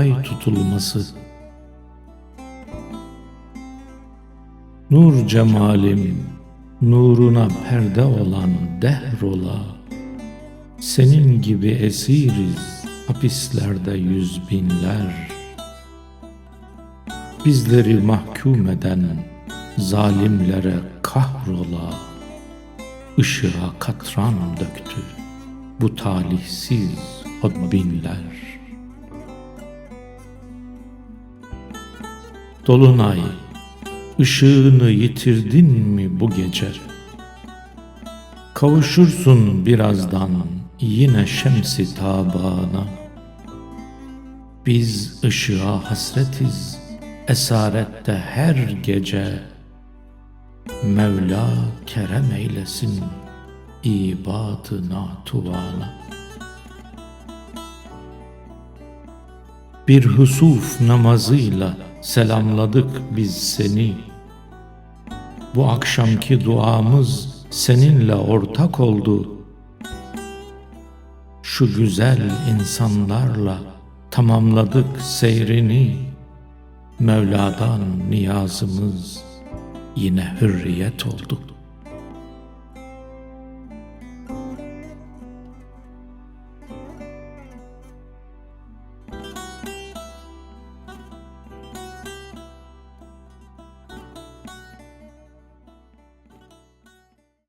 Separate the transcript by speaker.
Speaker 1: ay tutulması. Nur cemalim, nuruna perde olan dehrola, senin gibi esiriz hapislerde yüz binler. Bizleri mahkum eden zalimlere kahrola, ışığa katran döktü bu talihsiz hodbinler. Dolunay, ışığını yitirdin mi bu gece? Kavuşursun birazdan yine şemsi tabana. Biz ışığa hasretiz esarette her gece. Mevla kerem eylesin ibadına tuvana. Bir husuf namazıyla selamladık biz seni. Bu akşamki duamız seninle ortak oldu. Şu güzel insanlarla tamamladık seyrini. Mevla'dan niyazımız yine hürriyet oldu.